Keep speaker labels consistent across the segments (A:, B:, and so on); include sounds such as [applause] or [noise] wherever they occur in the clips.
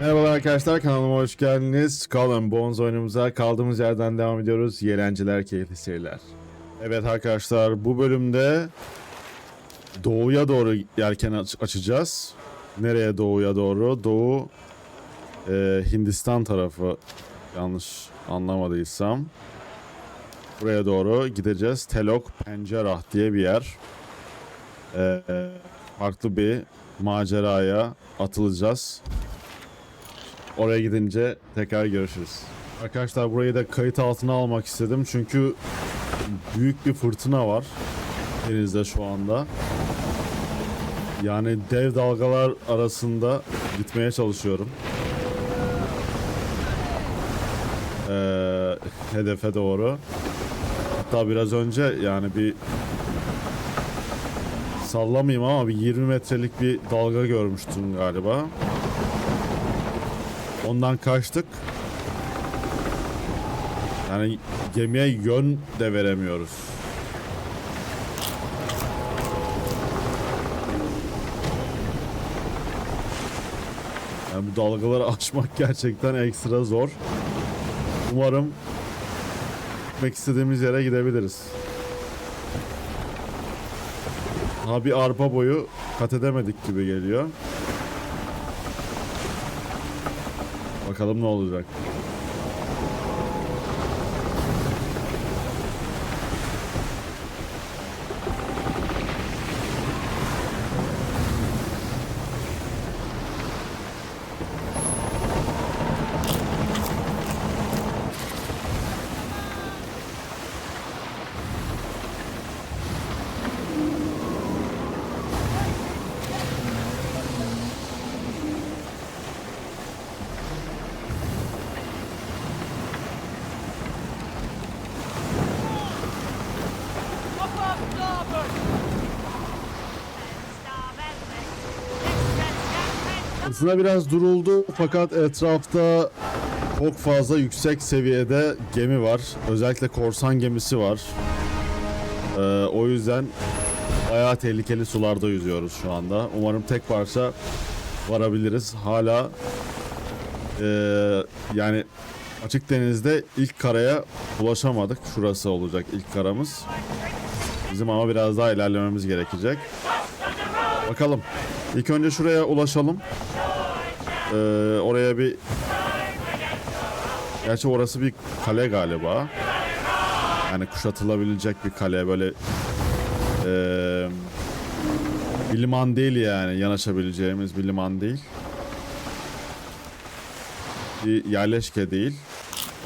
A: Merhabalar arkadaşlar kanalıma hoş geldiniz. Skull and Bones oyunumuza kaldığımız yerden devam ediyoruz. İyi eğlenceler, keyifli seyirler. Evet arkadaşlar bu bölümde doğuya doğru yelken aç- açacağız. Nereye doğuya doğru? Doğu e, Hindistan tarafı yanlış anlamadıysam. Buraya doğru gideceğiz. Telok Pencerah diye bir yer. E, e, farklı bir maceraya atılacağız. Oraya gidince tekrar görüşürüz. Arkadaşlar burayı da kayıt altına almak istedim çünkü büyük bir fırtına var denizde şu anda. Yani dev dalgalar arasında gitmeye çalışıyorum. Ee, hedefe doğru. Hatta biraz önce yani bir sallamayayım ama bir 20 metrelik bir dalga görmüştüm galiba. Ondan kaçtık. Yani gemiye yön de veremiyoruz. Yani bu dalgaları [laughs] aşmak gerçekten ekstra zor. Umarım gitmek istediğimiz yere gidebiliriz. Ha bir arpa boyu kat edemedik gibi geliyor. Bakalım ne olacak. Aslında biraz duruldu fakat etrafta çok fazla yüksek seviyede gemi var. Özellikle korsan gemisi var. Ee, o yüzden bayağı tehlikeli sularda yüzüyoruz şu anda. Umarım tek parça varabiliriz. Hala ee, yani açık denizde ilk karaya ulaşamadık. Şurası olacak ilk karamız. Bizim ama biraz daha ilerlememiz gerekecek. Bakalım. İlk önce şuraya ulaşalım. Ee, oraya bir Gerçi orası bir kale galiba. Yani kuşatılabilecek bir kale böyle ee, bir liman değil yani yanaşabileceğimiz bir liman değil. Bir yerleşke değil.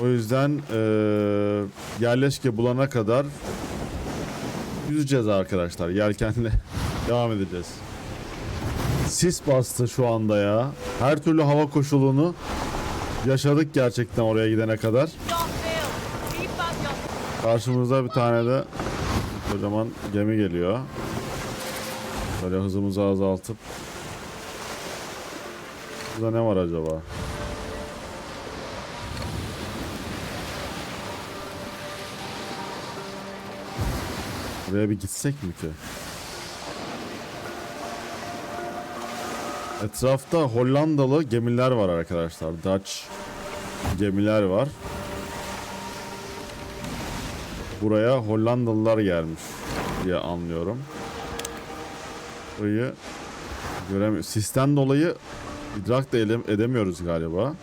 A: O yüzden ee, yerleşke bulana kadar yüzeceğiz arkadaşlar. Yelkenle [laughs] devam edeceğiz. Sis bastı şu anda ya. Her türlü hava koşulunu yaşadık gerçekten oraya gidene kadar. Karşımızda bir tane de kocaman gemi geliyor. Böyle hızımızı azaltıp Burada ne var acaba? Buraya bir gitsek mi ki? Etrafta Hollandalı gemiler var arkadaşlar. Dutch gemiler var. Buraya Hollandalılar gelmiş diye anlıyorum. Burayı göremiyorum. Sisten dolayı idrak da edem- edemiyoruz galiba.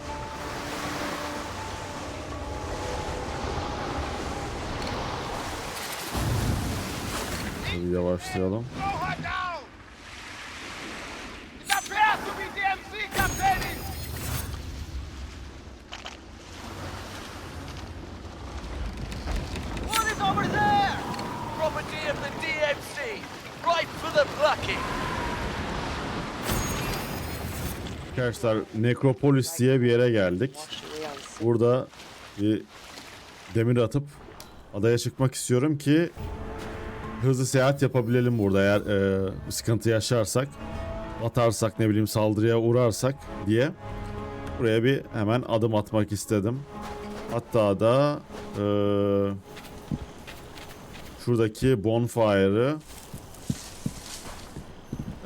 A: Hadi yavaşlayalım. Arkadaşlar Nekropolis diye bir yere geldik. Burada bir demir atıp adaya çıkmak istiyorum ki hızlı seyahat yapabilelim burada eğer e, bir sıkıntı yaşarsak atarsak ne bileyim saldırıya uğrarsak diye buraya bir hemen adım atmak istedim. Hatta da e, şuradaki bonfire'ı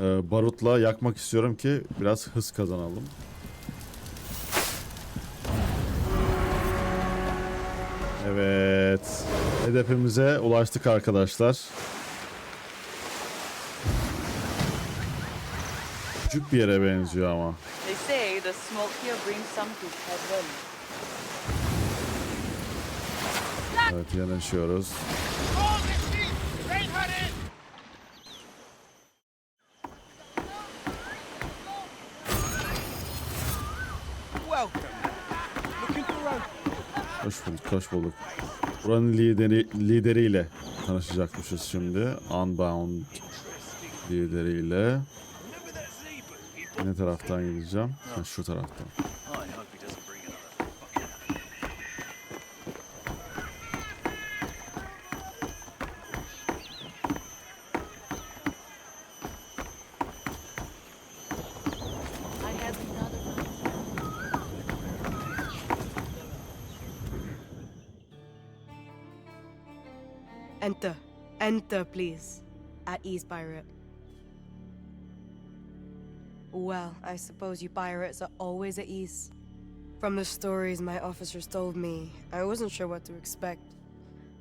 A: e, barutla yakmak istiyorum ki biraz hız kazanalım. Evet. Hedefimize ulaştık arkadaşlar. Küçük bir yere benziyor ama. Evet yanaşıyoruz. Hoş bulduk. Buranın lideri, lideriyle tanışacakmışız şimdi. Unbound lideriyle. Ne taraftan gideceğim? Ha, şu taraftan.
B: Enter. Enter, please. At ease, pirate. Well, I suppose you pirates are always at ease. From the stories my officers told me, I wasn't sure what to expect.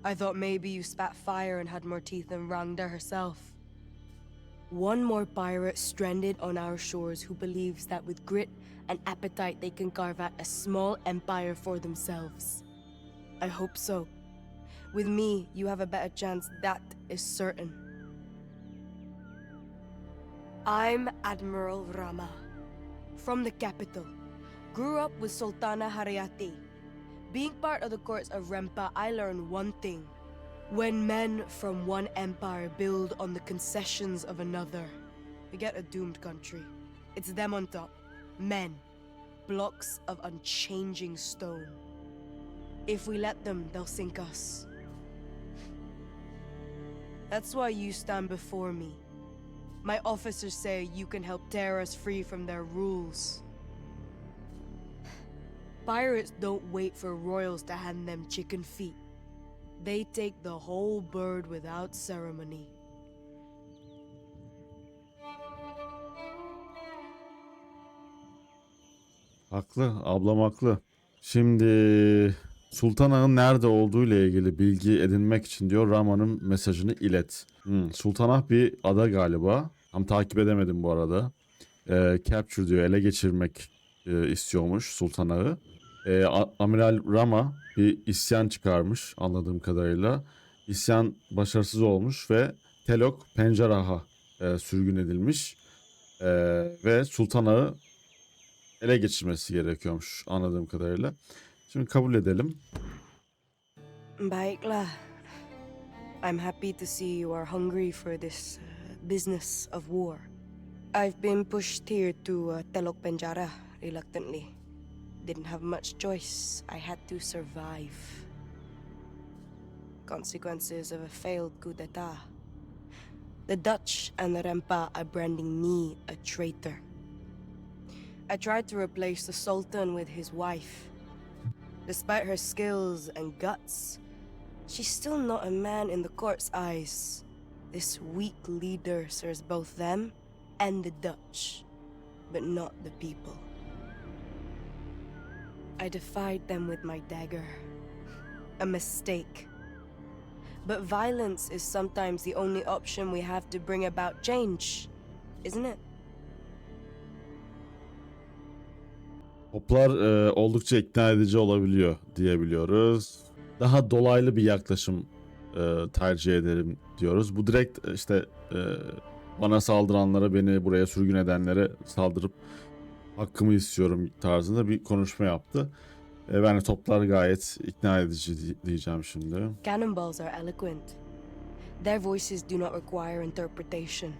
B: I thought maybe you spat fire and had more teeth than Rangda herself. One more pirate stranded on our shores who believes that with grit and appetite they can carve out a small empire for themselves. I hope so. With me, you have a better chance, that is certain. I'm Admiral Rama, from the capital. Grew up with Sultana Hariati. Being part of the courts of Rempa, I learned one thing. When men from one empire build on the concessions of another, we get a doomed country. It's them on top. Men. Blocks of unchanging stone. If we let them, they'll sink us. That's why you stand before me. My officers say you can help tear us free from their rules. Pirates don't wait for royals to hand them chicken feet. They take the whole bird without ceremony.
A: Haklı, ablam haklı. Şimdi Sultan Ağa'nın nerede olduğu ile ilgili bilgi edinmek için diyor Rama'nın mesajını ilet. Hmm, Sultan Ağa bir ada galiba. Tam takip edemedim bu arada. Ee, capture diyor ele geçirmek e, istiyormuş Sultan Ağı. Ee, A- Amiral Rama bir isyan çıkarmış anladığım kadarıyla. İsyan başarısız olmuş ve Telok Pencerah'a e, sürgün edilmiş. Ee, ve Sultan Ağı ele geçirmesi gerekiyormuş anladığım kadarıyla. Şimdi kabul edelim.
B: Baiklah. I'm happy to see you are hungry for this uh, business of war. I've been pushed here to uh, Telok Penjara reluctantly. Didn't have much choice. I had to survive. Consequences of a failed coup d'etat. The Dutch and the Rempa are branding me a traitor. I tried to replace the Sultan with his wife. Despite her skills and guts, she's still not a man in the court's eyes. This weak leader serves both them and the Dutch, but not the people. I defied them with my dagger. A mistake. But violence is sometimes the only option we have to bring about change, isn't it?
A: Toplar e, oldukça ikna edici olabiliyor diyebiliyoruz. Daha dolaylı bir yaklaşım e, tercih ederim diyoruz. Bu direkt e, işte e, bana saldıranlara, beni buraya sürgün edenlere saldırıp hakkımı istiyorum tarzında bir konuşma yaptı. E, ben de toplar gayet ikna edici di- diyeceğim şimdi.
B: Cannonballs are eloquent. Their voices do not require interpretation.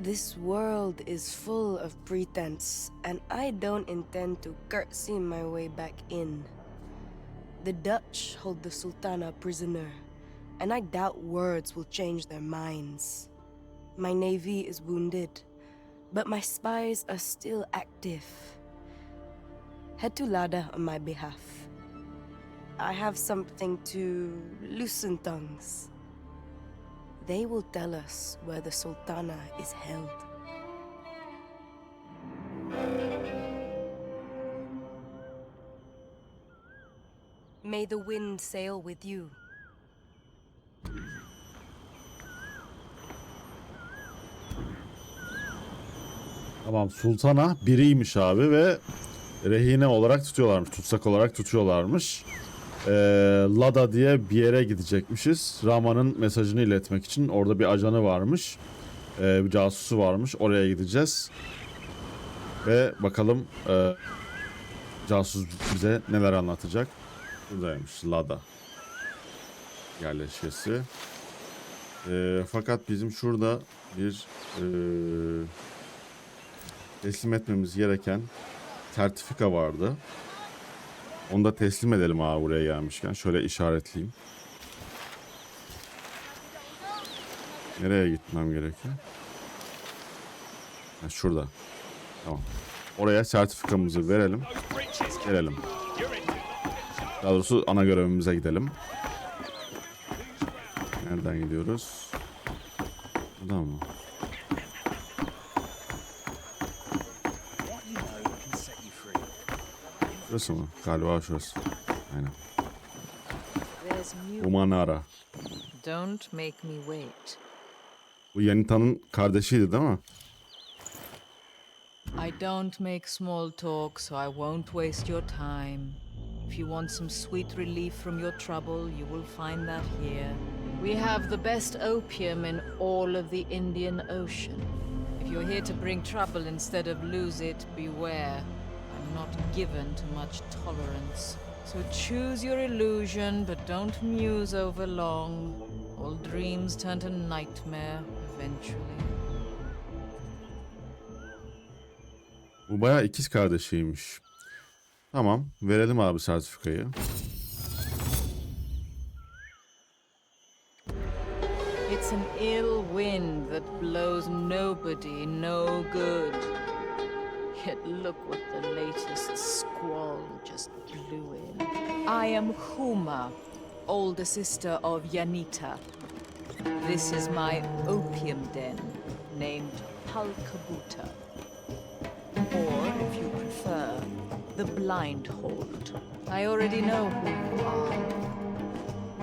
B: This world is full of pretense, and I don't intend to curtsy my way back in. The Dutch hold the Sultana prisoner, and I doubt words will change their minds. My navy is wounded, but my spies are still active. Head to Lada on my behalf. I have something to loosen tongues. They will tell us where the Sultana is held. May the wind sail with you.
A: Tamam sultana biriymiş abi ve rehine olarak tutuyorlarmış. Tutsak olarak tutuyorlarmış. Ee, Lada diye bir yere gidecekmişiz. Rama'nın mesajını iletmek için. Orada bir ajanı varmış. Ee, bir casusu varmış. Oraya gideceğiz. Ve bakalım e, casus bize neler anlatacak. Buradaymış Lada. Yerleşkesi. Ee, fakat bizim şurada bir e, teslim etmemiz gereken sertifika vardı. Onu da teslim edelim abi buraya gelmişken. Şöyle işaretleyeyim. Nereye gitmem gerekiyor? Ha, şurada. Tamam. Oraya sertifikamızı verelim. Gelelim. Daha doğrusu ana görevimize gidelim. Nereden gidiyoruz? Buradan mı? Şurası mı? Galiba. Aynen. Umanara.
C: Don't make me wait.
A: Bu Yanita'nın kardeşiydi değil mi?
C: I don't make small talk, so I won't waste your time. If you want some sweet relief from your trouble, you will find that here. We have the best opium in all of the Indian Ocean. If you're here to bring trouble instead of lose it, beware. Not given to much tolerance. So choose your illusion, but don't muse over long. All dreams turn to nightmare eventually.
A: Bu bayağı ikiz kardeşiymiş. Tamam. Verelim abi sertifikayı.
C: It's an ill wind that blows nobody no good. Yet look what the latest squall just blew in. I am Huma, older sister of Yanita. This is my opium den, named Palkabuta. Or, if you prefer, the Blind Hold. I already know who you are.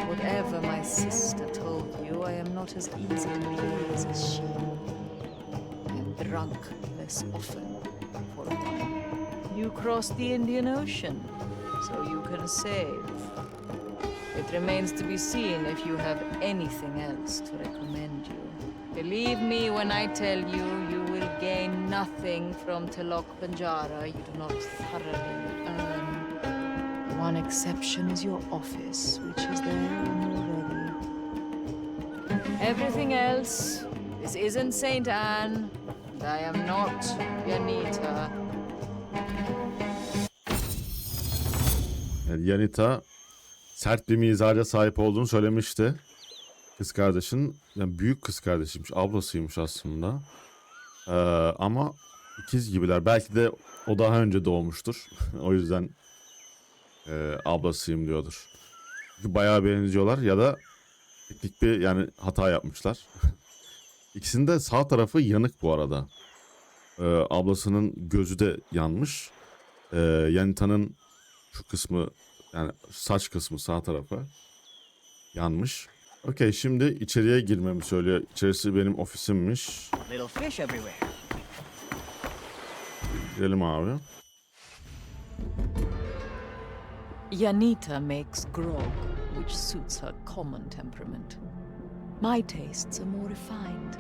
C: Whatever my sister told you, I am not as easy to please as she. I'm drunk less often. You crossed the Indian Ocean, so you can save. It remains to be seen if you have anything else to recommend you. Believe me when I tell you, you will gain nothing from Tilok Banjara you do not thoroughly earn. One exception is your office, which is there when you're ready. Everything else, this isn't St. Anne, and I am not Yanita.
A: Yanita sert bir mizaca sahip olduğunu söylemişti. Kız kardeşin, yani büyük kız kardeşiymiş, ablasıymış aslında. Ee, ama ikiz gibiler. Belki de o daha önce doğmuştur. [laughs] o yüzden e, ablasıyım diyordur. Çünkü bayağı benziyorlar ya da teknik bir yani hata yapmışlar. [laughs] İkisinin de sağ tarafı yanık bu arada. Ee, ablasının gözü de yanmış. Ee, Yanita'nın şu kısmı yani saç kısmı sağ tarafı yanmış. Okey şimdi içeriye girmemi söylüyor. İçerisi benim ofisimmiş. Girelim abi.
C: Yanita makes grog, which suits her common temperament. My tastes are more refined.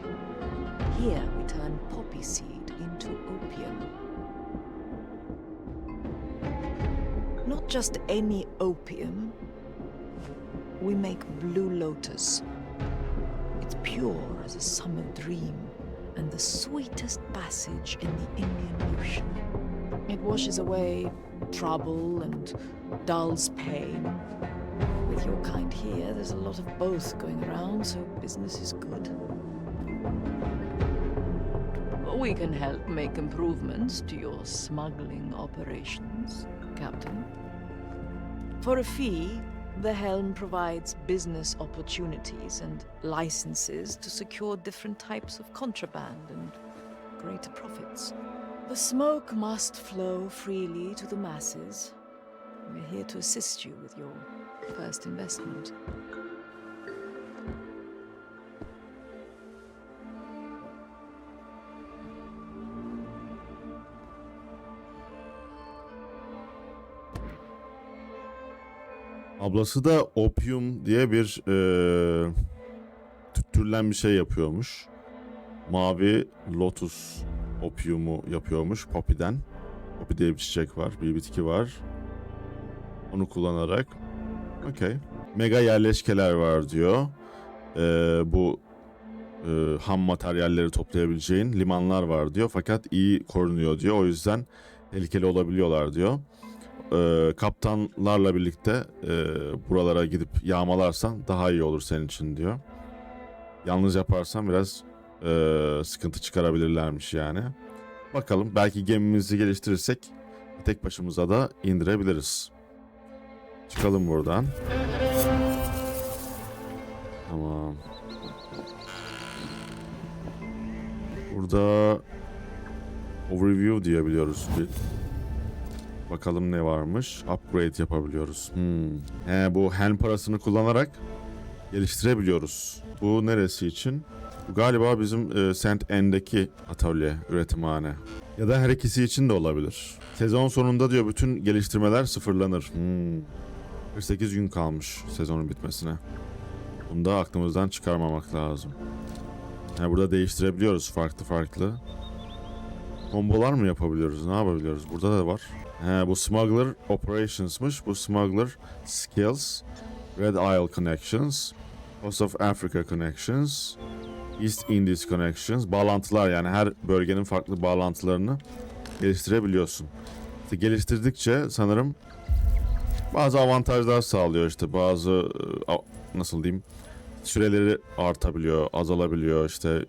C: Here we turn poppy seed into opium. Not just any opium. We make Blue Lotus. It's pure as a summer dream and the sweetest passage in the Indian Ocean. It washes away trouble and dulls pain. With your kind here, there's a lot of both going around, so business is good. We can help make improvements to your smuggling operations, Captain. For a fee, the Helm provides business opportunities and licenses to secure different types of contraband and greater profits. The smoke must flow freely to the masses. We're here to assist you with your first investment.
A: Ablası da opium diye bir eee tüttürülen bir şey yapıyormuş. Mavi lotus opiumu yapıyormuş popiden. Popi diye bir çiçek var, bir bitki var. Onu kullanarak. Okey. Mega yerleşkeler var diyor. Eee, bu eee, ham materyalleri toplayabileceğin limanlar var diyor. Fakat iyi korunuyor diyor. O yüzden tehlikeli olabiliyorlar diyor e, kaptanlarla birlikte e, buralara gidip yağmalarsan daha iyi olur senin için diyor. Yalnız yaparsan biraz e, sıkıntı çıkarabilirlermiş yani. Bakalım belki gemimizi geliştirirsek tek başımıza da indirebiliriz. Çıkalım buradan. Tamam. Burada overview diyebiliyoruz bir Bakalım ne varmış. Upgrade yapabiliyoruz. Hmm. He, bu hen parasını kullanarak geliştirebiliyoruz. Bu neresi için? Bu galiba bizim e, Saint Anne'deki atölye, üretimhane. Ya da her ikisi için de olabilir. Sezon sonunda diyor bütün geliştirmeler sıfırlanır. Hmm. 48 gün kalmış sezonun bitmesine. Bunu da aklımızdan çıkarmamak lazım. Yani burada değiştirebiliyoruz farklı farklı. Kombolar mı yapabiliyoruz? Ne yapabiliyoruz? Burada da var. He, bu Smuggler Operations'mış. Bu Smuggler Skills. Red Isle Connections. Coast of Africa Connections. East Indies Connections. Bağlantılar yani her bölgenin farklı bağlantılarını geliştirebiliyorsun. İşte geliştirdikçe sanırım bazı avantajlar sağlıyor işte bazı e, nasıl diyeyim süreleri artabiliyor, azalabiliyor işte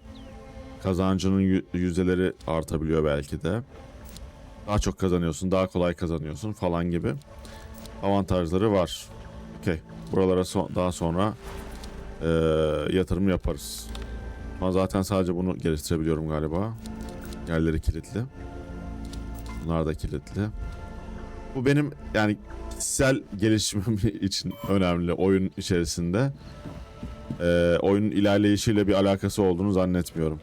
A: kazancının yü- yüzdeleri artabiliyor belki de. Daha çok kazanıyorsun, daha kolay kazanıyorsun falan gibi avantajları var. Okey. Buralara son- daha sonra eee, yatırım yaparız. Ama zaten sadece bunu geliştirebiliyorum galiba. Yerleri kilitli. Bunlar da kilitli. Bu benim yani kişisel gelişimim [laughs] için önemli oyun içerisinde. Eee oyunun ilerleyişiyle bir alakası olduğunu zannetmiyorum.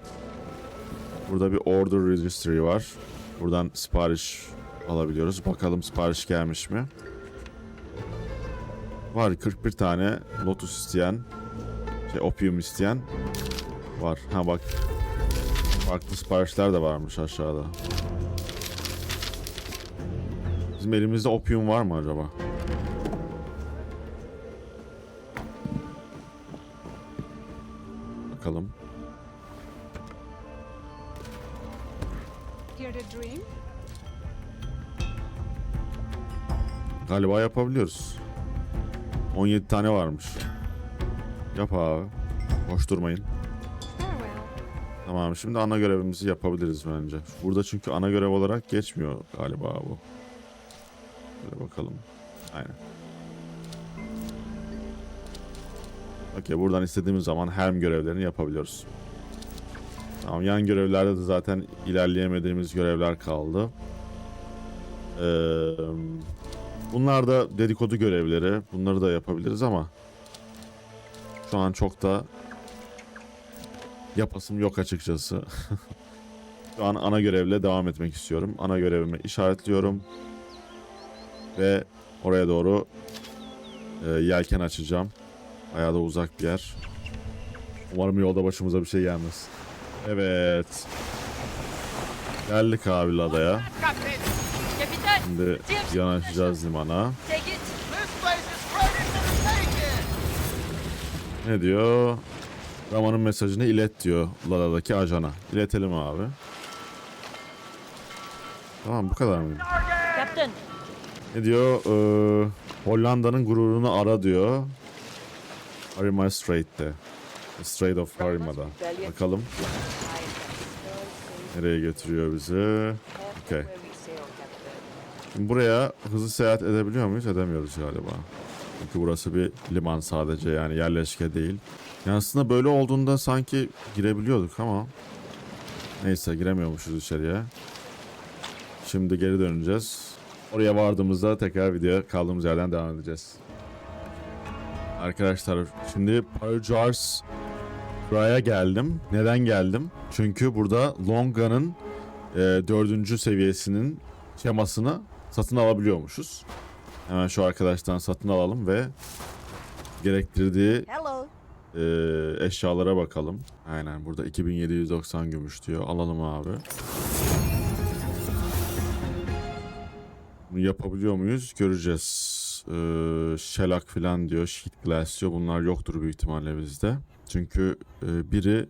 A: Burada bir order registry var. Buradan sipariş alabiliyoruz. Bakalım sipariş gelmiş mi? Var 41 tane lotus isteyen, şey opium isteyen var. Ha bak. Farklı siparişler de varmış aşağıda. Bizim elimizde opium var mı acaba? Bakalım. Galiba yapabiliyoruz. 17 tane varmış. Yap abi. Boş durmayın. Tamam şimdi ana görevimizi yapabiliriz bence. Burada çünkü ana görev olarak geçmiyor galiba bu. Şöyle bakalım. Aynen. Okey buradan istediğimiz zaman helm görevlerini yapabiliyoruz. Tamam yan görevlerde de zaten ilerleyemediğimiz görevler kaldı. Ee, bunlar da dedikodu görevleri. Bunları da yapabiliriz ama şu an çok da yapasım yok açıkçası. [laughs] Şu an ana görevle devam etmek istiyorum. Ana görevimi işaretliyorum. Ve oraya doğru e, yelken açacağım. Bayağı da uzak bir yer. Umarım yolda başımıza bir şey gelmez. Evet. Geldik abi adaya. Şimdi yanaşacağız limana. Ne diyor? Raman'ın mesajını ilet diyor Lada'daki ajana. İletelim abi. Tamam bu kadar mı?
C: Captain!
A: Ne diyor? Ee, Hollanda'nın gururunu ara diyor. Harima Strait'te. Strait of Harima'da. Bakalım nereye götürüyor bizi. Okey. Buraya hızlı seyahat edebiliyor muyuz? Edemiyoruz galiba. Çünkü burası bir liman sadece yani yerleşke değil. Yani aslında böyle olduğunda sanki girebiliyorduk ama neyse giremiyormuşuz içeriye. Şimdi geri döneceğiz. Oraya vardığımızda tekrar video kaldığımız yerden devam edeceğiz. Arkadaşlar şimdi Parajars buraya geldim. Neden geldim? Çünkü burada Longa'nın e, dördüncü seviyesinin şemasını satın alabiliyormuşuz. Hemen şu arkadaştan satın alalım ve gerektirdiği e, eşyalara bakalım. Aynen burada 2790 gümüş diyor. Alalım abi. Bunu yapabiliyor muyuz? Göreceğiz. Ee, şelak falan diyor. Sheet glass diyor. Bunlar yoktur büyük ihtimalle bizde. Çünkü e, biri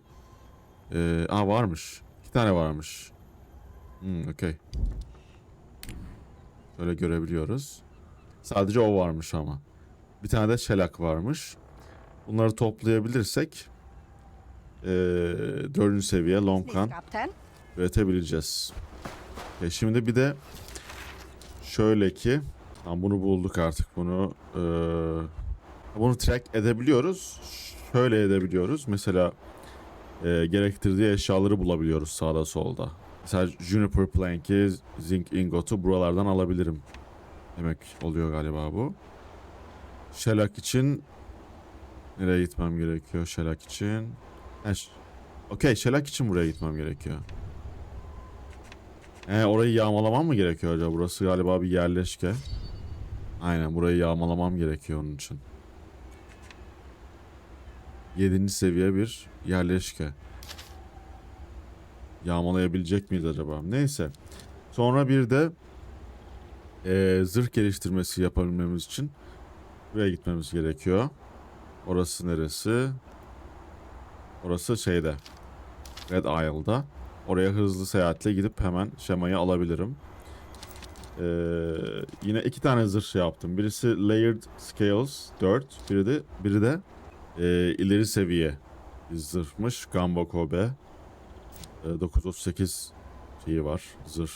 A: e, aa varmış. İki tane varmış. Hmm, okey. Şöyle görebiliyoruz. Sadece o varmış ama. Bir tane de şelak varmış. Bunları toplayabilirsek e, dördüncü seviye long gun üretebileceğiz. E şimdi bir de şöyle ki tamam bunu bulduk artık bunu e, bunu track edebiliyoruz. Şöyle edebiliyoruz. Mesela e, gerektirdiği eşyaları bulabiliyoruz sağda solda. Mesela Juniper Plank'i, Zinc Ingot'u buralardan alabilirim. Demek oluyor galiba bu. Shellac için nereye gitmem gerekiyor Shellac için? Ş- Okey Shellac için buraya gitmem gerekiyor. He orayı yağmalamam mı gerekiyor acaba? Burası galiba bir yerleşke. Aynen burayı yağmalamam gerekiyor onun için. 7. seviye bir yerleşke. Yağmalayabilecek miyiz acaba? Neyse. Sonra bir de eee, zırh geliştirmesi yapabilmemiz için buraya gitmemiz gerekiyor. Orası neresi? Orası şeyde. Red Isle'da. Oraya hızlı seyahatle gidip hemen şemayı alabilirim. Ee, yine iki tane zırh şey yaptım. Birisi Layered Scales 4. Biri de, biri de e, ileri seviye zırhmış. Gamba Kobe. E, 938 şeyi var. Zırh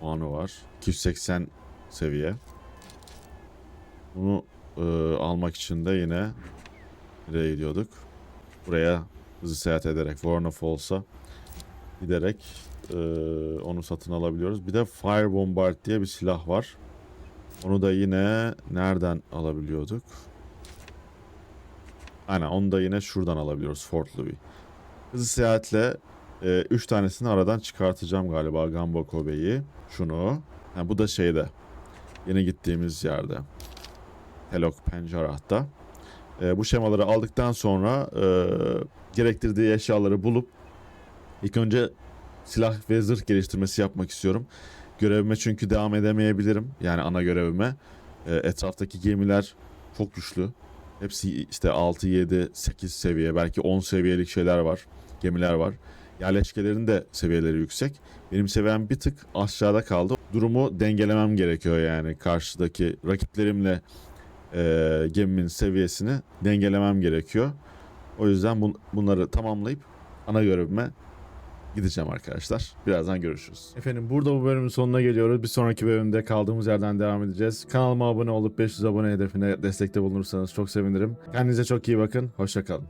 A: puanı var. 280 seviye. Bunu e, almak için de yine nereye gidiyorduk? Buraya hızlı seyahat ederek Warner Falls'a giderek e, onu satın alabiliyoruz. Bir de Fire Bombard diye bir silah var. Onu da yine nereden alabiliyorduk? Aynen onu da yine şuradan alabiliyoruz Fort Louis. Hızlı seyahatle 3 tanesini aradan çıkartacağım galiba Gambo Kobe'yi. Şunu. Ha, bu da şeyde. Yeni gittiğimiz yerde. Helok Penjarah'ta. E, bu şemaları aldıktan sonra e, gerektirdiği eşyaları bulup ilk önce silah ve zırh geliştirmesi yapmak istiyorum. Görevime çünkü devam edemeyebilirim. Yani ana görevime. E, etraftaki gemiler çok güçlü. Hepsi işte 6, 7, 8 seviye belki 10 seviyelik şeyler var. Gemiler var. Yerleşkelerin de seviyeleri yüksek. Benim seviyem bir tık aşağıda kaldı. Durumu dengelemem gerekiyor yani karşıdaki rakiplerimle e, gemimin seviyesini dengelemem gerekiyor. O yüzden bun- bunları tamamlayıp ana görevime gideceğim arkadaşlar. Birazdan görüşürüz. Efendim burada bu bölümün sonuna geliyoruz. Bir sonraki bölümde kaldığımız yerden devam edeceğiz. Kanalıma abone olup 500 abone hedefine destekte bulunursanız çok sevinirim. Kendinize çok iyi bakın. Hoşçakalın.